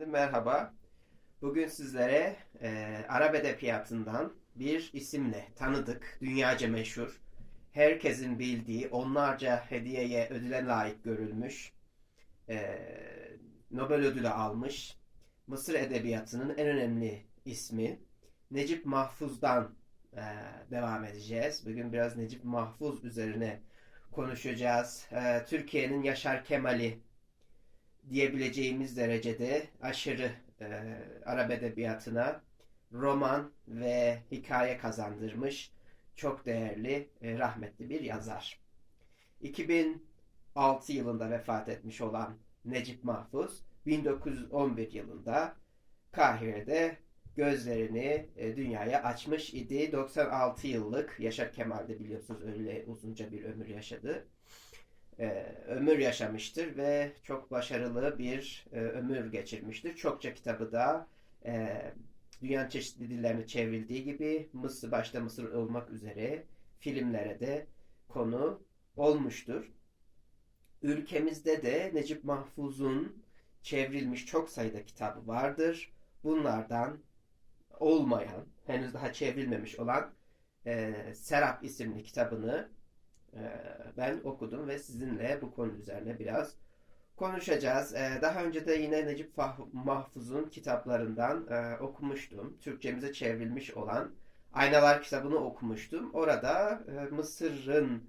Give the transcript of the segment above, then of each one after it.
Merhaba. Bugün sizlere e, Arap Edebiyatı'ndan bir isimle tanıdık, dünyaca meşhur, herkesin bildiği, onlarca hediyeye, ödüle layık görülmüş, e, Nobel ödülü almış, Mısır Edebiyatı'nın en önemli ismi Necip Mahfuz'dan e, devam edeceğiz. Bugün biraz Necip Mahfuz üzerine konuşacağız. E, Türkiye'nin Yaşar Kemal'i diyebileceğimiz derecede aşırı e, Arap edebiyatına roman ve hikaye kazandırmış çok değerli, e, rahmetli bir yazar. 2006 yılında vefat etmiş olan Necip Mahfuz, 1911 yılında Kahire'de gözlerini e, dünyaya açmış idi. 96 yıllık Yaşar Kemal de biliyorsunuz öyle uzunca bir ömür yaşadı e, ömür yaşamıştır ve çok başarılı bir e, ömür geçirmiştir. Çokça kitabı da e, dünyanın çeşitli dillerine çevrildiği gibi Mısır başta Mısır olmak üzere filmlere de konu olmuştur. Ülkemizde de Necip Mahfuz'un çevrilmiş çok sayıda kitabı vardır. Bunlardan olmayan, henüz daha çevrilmemiş olan e, Serap isimli kitabını ben okudum ve sizinle bu konu üzerine biraz konuşacağız. Ee, daha önce de yine Necip Mahfuz'un kitaplarından e, okumuştum. Türkçemize çevrilmiş olan Aynalar kitabını okumuştum. Orada e, Mısır'ın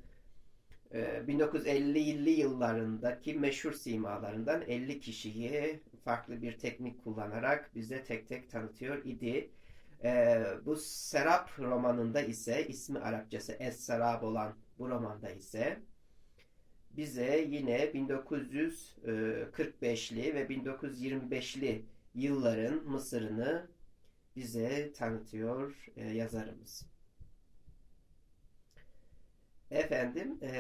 1950'li e, yıllarındaki meşhur simalarından 50 kişiyi farklı bir teknik kullanarak bize tek tek tanıtıyor idi. bu Serap romanında ise ismi Arapçası Es-Serab olan bu romanda ise bize yine 1945'li ve 1925'li yılların Mısır'ını bize tanıtıyor e, yazarımız. Efendim, e,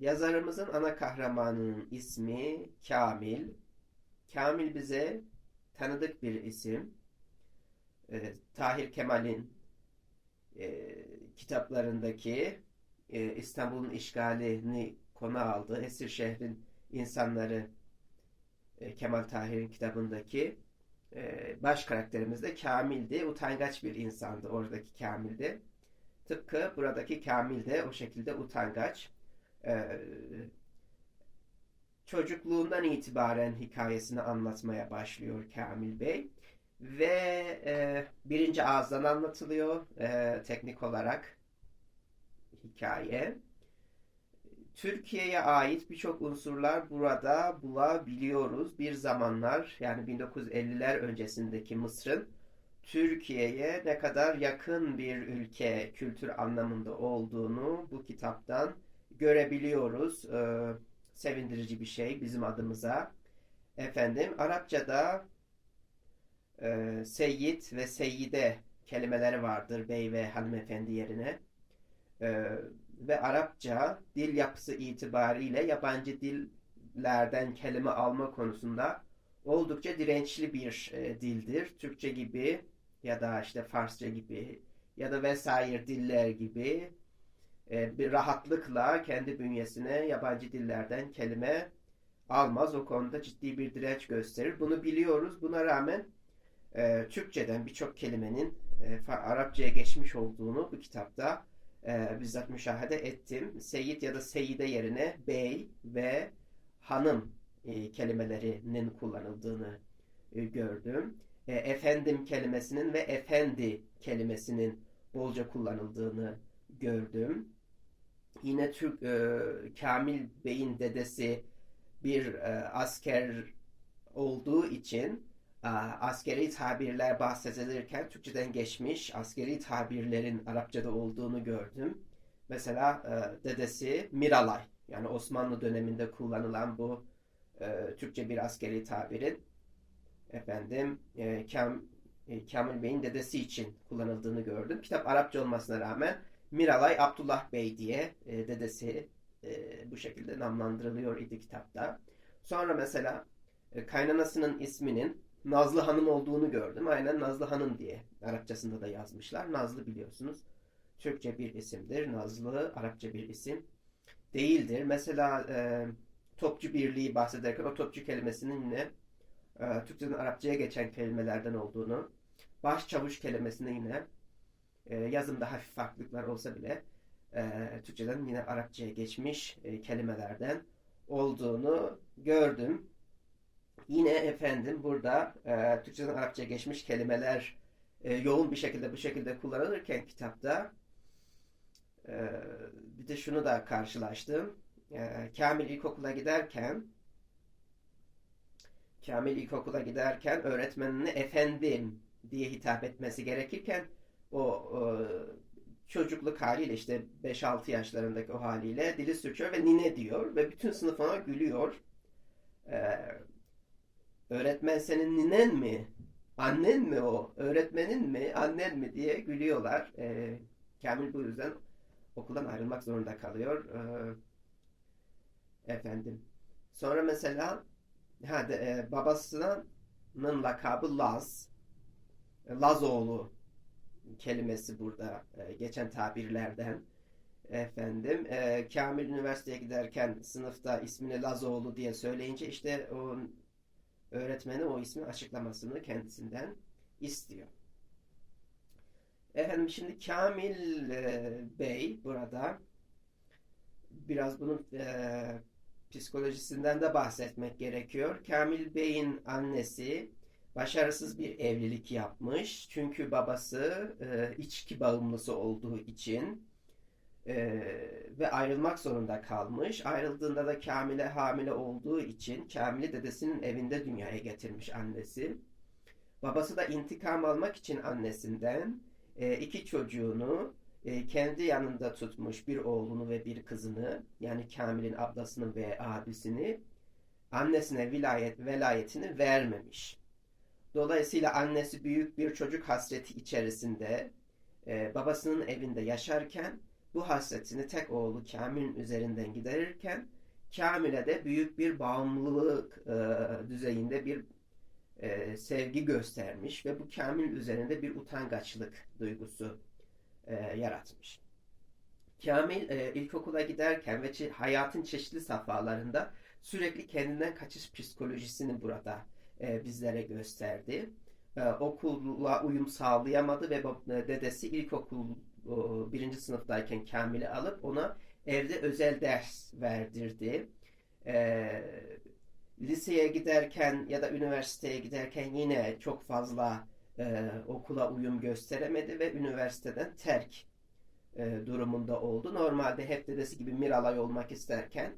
yazarımızın ana kahramanının ismi Kamil. Kamil bize tanıdık bir isim. E, Tahir Kemal'in e, kitaplarındaki e, İstanbul'un işgalini konu aldı. Esir şehrin insanları e, Kemal Tahir'in kitabındaki e, baş karakterimiz de Kamil'di. Utangaç bir insandı oradaki Kamil'di. Tıpkı buradaki Kamil de o şekilde utangaç. E, çocukluğundan itibaren hikayesini anlatmaya başlıyor Kamil Bey. Ve e, birinci ağızdan anlatılıyor e, teknik olarak hikaye. Türkiye'ye ait birçok unsurlar burada bulabiliyoruz. Bir zamanlar yani 1950'ler öncesindeki Mısır'ın Türkiye'ye ne kadar yakın bir ülke kültür anlamında olduğunu bu kitaptan görebiliyoruz. Ee, sevindirici bir şey bizim adımıza. Efendim Arapçada e, seyyid ve seyyide kelimeleri vardır bey ve hanımefendi yerine e, ve Arapça dil yapısı itibariyle yabancı dillerden kelime alma konusunda oldukça dirençli bir e, dildir. Türkçe gibi ya da işte Farsça gibi ya da vesaire diller gibi e, bir rahatlıkla kendi bünyesine yabancı dillerden kelime almaz. O konuda ciddi bir direnç gösterir. Bunu biliyoruz. Buna rağmen e, Türkçeden birçok kelimenin e, Arapçaya geçmiş olduğunu bu kitapta e, bizzat müşahede ettim. Seyit ya da seyide yerine bey ve hanım e, kelimelerinin kullanıldığını e, gördüm. E, efendim kelimesinin ve efendi kelimesinin bolca kullanıldığını gördüm. Yine Türk e, Kamil Bey'in dedesi bir e, asker olduğu için askeri tabirler bahsedilirken Türkçeden geçmiş askeri tabirlerin Arapçada olduğunu gördüm. Mesela dedesi Miralay yani Osmanlı döneminde kullanılan bu Türkçe bir askeri tabirin efendim e, Kam, Kamil Bey'in dedesi için kullanıldığını gördüm. Kitap Arapça olmasına rağmen Miralay Abdullah Bey diye dedesi bu şekilde namlandırılıyor idi kitapta. Sonra mesela kaynanasının isminin Nazlı Hanım olduğunu gördüm. Aynen Nazlı Hanım diye Arapçasında da yazmışlar. Nazlı biliyorsunuz Türkçe bir isimdir. Nazlı Arapça bir isim değildir. Mesela e, topçu birliği bahsederken o topçu kelimesinin yine e, Türkçeden Arapçaya geçen kelimelerden olduğunu, başçavuş kelimesinde yine e, yazımda hafif farklılıklar olsa bile e, Türkçeden yine Arapçaya geçmiş e, kelimelerden olduğunu gördüm. Yine efendim burada e, Türkçeden Arapçaya geçmiş kelimeler e, yoğun bir şekilde bu şekilde kullanılırken kitapta e, bir de şunu da karşılaştım. E, Kamil ilkokula giderken Kamil ilkokula giderken öğretmenine efendim diye hitap etmesi gerekirken o e, çocukluk haliyle işte 5-6 yaşlarındaki o haliyle dili sürçüyor ve nine diyor ve bütün sınıf ona gülüyor. Ee, öğretmen senin ninen mi? Annen mi o? Öğretmenin mi? Annen mi diye gülüyorlar. Ee, Kamil bu yüzden okuldan ayrılmak zorunda kalıyor. Ee, efendim. Sonra mesela ha, de, e, babasının lakabı Laz. Lazoğlu kelimesi burada e, geçen tabirlerden. Efendim, e, Kamil üniversiteye giderken sınıfta ismini Lazoğlu diye söyleyince işte o öğretmeni o ismin açıklamasını kendisinden istiyor. Efendim şimdi Kamil e, Bey burada biraz bunun e, psikolojisinden de bahsetmek gerekiyor. Kamil Bey'in annesi başarısız bir evlilik yapmış. Çünkü babası e, içki bağımlısı olduğu için e, ve ayrılmak zorunda kalmış. Ayrıldığında da Kamil'e hamile olduğu için Kamil'i dedesinin evinde dünyaya getirmiş annesi. Babası da intikam almak için annesinden e, iki çocuğunu e, kendi yanında tutmuş bir oğlunu ve bir kızını yani Kamil'in ablasını ve abisini annesine vilayet velayetini vermemiş. Dolayısıyla annesi büyük bir çocuk hasreti içerisinde e, babasının evinde yaşarken bu hasretini tek oğlu Kamil'in üzerinden giderirken Kamil'e de büyük bir bağımlılık e, düzeyinde bir e, sevgi göstermiş ve bu Kamil üzerinde bir utangaçlık duygusu e, yaratmış. Kamil e, ilkokula giderken ve hayatın çeşitli safhalarında sürekli kendinden kaçış psikolojisini burada e, bizlere gösterdi. E, okulla uyum sağlayamadı ve e, dedesi ilkokul birinci sınıftayken Kamil'i alıp ona evde özel ders verdirdi. E, liseye giderken ya da üniversiteye giderken yine çok fazla e, okula uyum gösteremedi ve üniversiteden terk e, durumunda oldu. Normalde hep dedesi gibi Miralay olmak isterken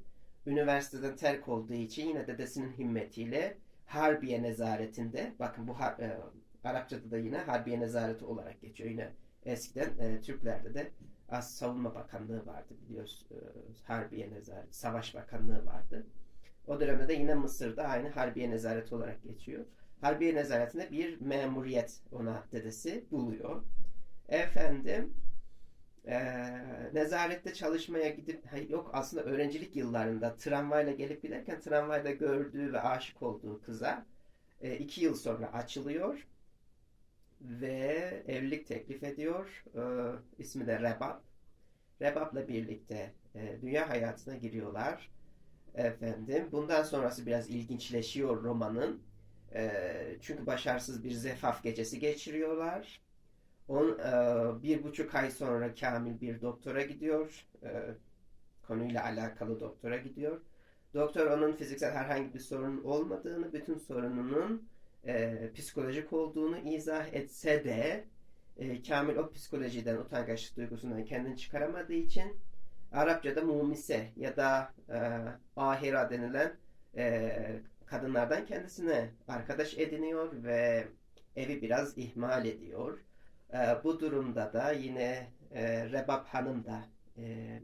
üniversiteden terk olduğu için yine dedesinin himmetiyle Harbiye nezaretinde bakın bu e, Arapçada da yine Harbiye nezareti olarak geçiyor. Yine eskiden e, Türklerde de As Savunma Bakanlığı vardı biliyoruz. E, Harbiye nezareti, Savaş Bakanlığı vardı. O dönemde de yine Mısır'da aynı Harbiye nezareti olarak geçiyor. Harbiye nezaretinde bir memuriyet ona dedesi buluyor. Efendim e, nezarette çalışmaya gidip yok aslında öğrencilik yıllarında tramvayla gelip giderken tramvayda gördüğü ve aşık olduğu kıza e, iki yıl sonra açılıyor ve evlilik teklif ediyor. E, ismi de Rebab. Rebab'la birlikte e, dünya hayatına giriyorlar. Efendim, bundan sonrası biraz ilginçleşiyor romanın. E, çünkü başarısız bir zefaf gecesi geçiriyorlar On, e, bir buçuk ay sonra Kamil bir doktora gidiyor. E, konuyla alakalı doktora gidiyor. Doktor onun fiziksel herhangi bir sorun olmadığını, bütün sorununun e, psikolojik olduğunu izah etse de e, Kamil o psikolojiden, utangaçlık duygusundan kendini çıkaramadığı için Arapçada mumise ya da e, ahira denilen e, kadınlardan kendisine arkadaş ediniyor ve evi biraz ihmal ediyor. E, bu durumda da yine e, Rebab Hanım da e,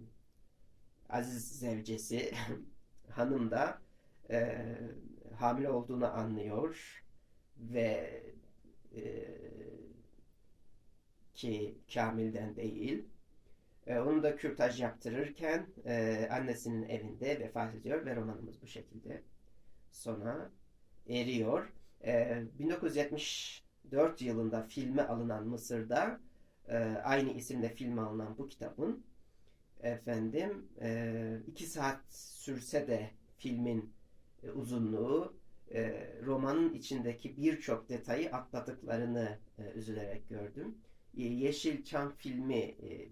Aziz zevcesi hanım da e, hamile olduğunu anlıyor ve e, ki Kamil'den değil. E, onu da kürtaj yaptırırken e, annesinin evinde vefat ediyor ve romanımız bu şekilde sona eriyor. E, 1970 4 yılında filme alınan Mısır'da e, aynı isimle filme alınan bu kitabın efendim e, 2 saat sürse de filmin e, uzunluğu e, romanın içindeki birçok detayı atladıklarını e, üzülerek gördüm. E, Yeşilçam filmi e,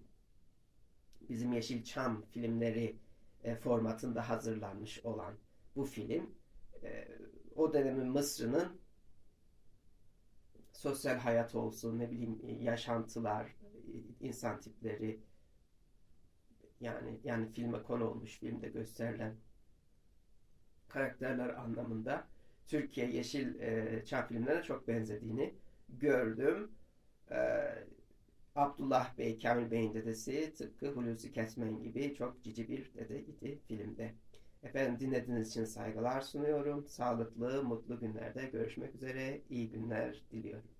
bizim Yeşilçam filmleri e, formatında hazırlanmış olan bu film e, o dönemin Mısır'ın sosyal hayat olsun ne bileyim e, yaşantılar, e, insan tipleri yani yani filme konu olmuş filmde gösterilen karakterler anlamında Türkiye Yeşil e, Çam filmlerine çok benzediğini gördüm. E, Abdullah Bey, Kamil Bey'in dedesi tıpkı Hulusi Kesmen gibi çok cici bir dede idi filmde. Efendim dinlediğiniz için saygılar sunuyorum. Sağlıklı, mutlu günlerde görüşmek üzere. İyi günler diliyorum.